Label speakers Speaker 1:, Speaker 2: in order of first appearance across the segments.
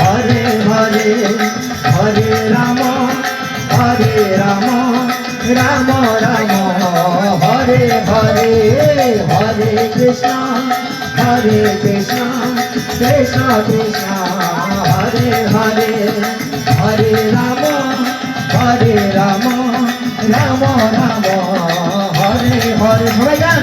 Speaker 1: হরে হরে হরে রাম হরে রাম রাম রাম হরে হরে হরে কৃষ্ণ হরে কৃষ্ণ কৃষ্ণ কৃষ্ণ হরে হরে হরে রাম হরে রাম রাম রাম হরে হরে সবাই যান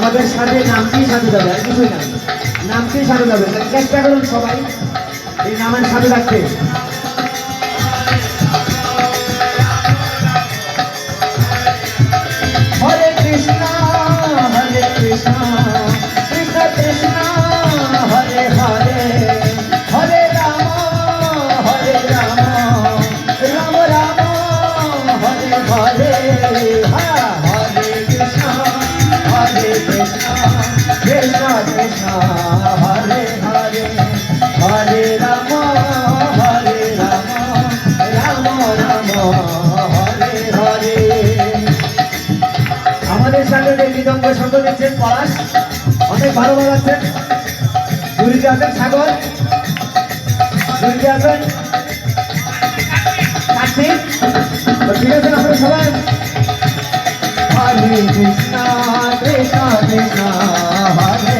Speaker 1: আমাদের সাথে নামতেই সাথে যাবে আর কিছুই না নামতেই সাথে যাবে চেষ্টা করুন সবাই এই নামের সাথে রাখতে পলাশ অনেক ভালো ভালো আছেন দুরিতে আছেন সাগর দুরিতে আছেন ঠিক আছে আমরা সবাই হরে কৃষ্ণ কৃষ্ণ কৃষ্ণ হরে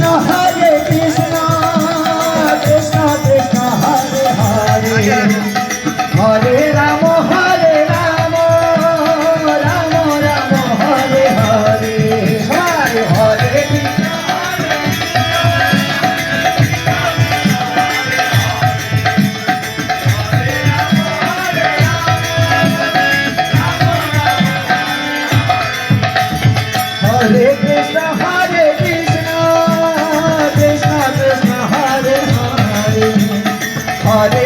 Speaker 1: know how. ঘরে